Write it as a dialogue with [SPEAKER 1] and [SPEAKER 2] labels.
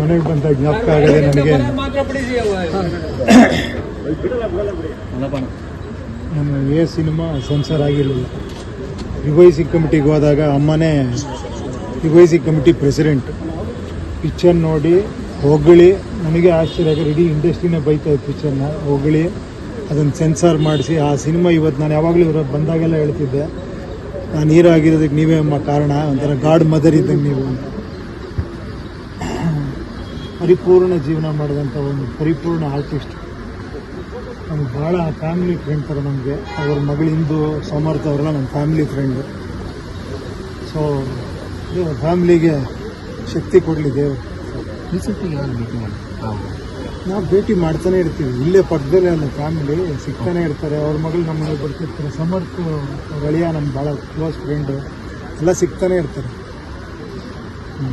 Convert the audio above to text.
[SPEAKER 1] ಮನೆಗೆ ಬಂದ ಜ್ಞಾಪಕ ಆಗದೆ ನನಗೆ ನಮ್ಮ ಎ ಸಿನಿಮಾ ಸೆನ್ಸರ್ ಆಗಿರಲಿಲ್ಲ ರಿವೈಸಿ ಕಮಿಟಿಗೆ ಹೋದಾಗ ಅಮ್ಮನೇ ರಿವೈಸಿ ಕಮಿಟಿ ಪ್ರೆಸಿಡೆಂಟ್. ಪಿಕ್ಚರ್ ನೋಡಿ ಹೊಗಳಿ ನನಗೆ ಆಶ್ಚರ್ಯ ಆಗಿ ಇಡೀ ಇಂಡಸ್ಟ್ರಿನೇ ಬೈತಾ ಇತ್ತು ಪಿಕ್ಚರ್ನ. ಹೊಗಳಿ ಅದನ್ನು ಸೆನ್ಸಾರ್ ಮಾಡಿಸಿ. ಆ ಸಿನಿಮಾ ಇವತ್ತು ನಾನು ಯಾವಾಗಲೂ ಇವ್ರ ಬಂದಾಗೆಲ್ಲ ಹೇಳ್ತಿದ್ದೆ. ನಾನು ಹೀರೋ ಆಗಿರೋದಕ್ಕೆ ನೀವೇ ಕಾರಣ. ಒಂಥರ ಗಾಡ್ ಮದರ್ ಇದ್ದಂಗೆ ನೀವು ಅಂತ. ಪರಿಪೂರ್ಣ ಜೀವನ ಮಾಡಿದಂಥ ಒಂದು ಪರಿಪೂರ್ಣ ಆರ್ಟಿಸ್ಟ್. ನಮ್ಗೆ ಭಾಳ ಫ್ಯಾಮಿಲಿ ಫ್ರೆಂಡ್ ಥರ ನಮಗೆ. ಅವ್ರ ಮಗಳು ಇಂದು ಸಮರ್ಥ ಅವರೆಲ್ಲ ನಮ್ಮ ಫ್ಯಾಮಿಲಿ ಫ್ರೆಂಡು ಸೊ ಫ್ಯಾಮಿಲಿಗೆ ಶಕ್ತಿ ಕೊಡಲಿ ದೇವರು. ನಾವು ಭೇಟಿ ಮಾಡ್ತಾನೆ ಇರ್ತೀವಿ. ಇಲ್ಲೇ ಪಕ್ಕದಲ್ಲೇ ಅಲ್ಲ ಫ್ಯಾಮಿಲಿ ಸಿಗ್ತಾನೆ ಇರ್ತಾರೆ. ಅವ್ರ ಮಗಳು ನಮ್ಮ ಮನೆಗೆ ಬರ್ತಿರ್ತಾರೆ. ಸಮರ್ಥ ಗಳಿಯ ನಮ್ಮ ಭಾಳ ಕ್ಲೋಸ್ ಫ್ರೆಂಡು ಎಲ್ಲ ಸಿಗ್ತಾನೆ ಇರ್ತಾರೆ. ಹ್ಞೂ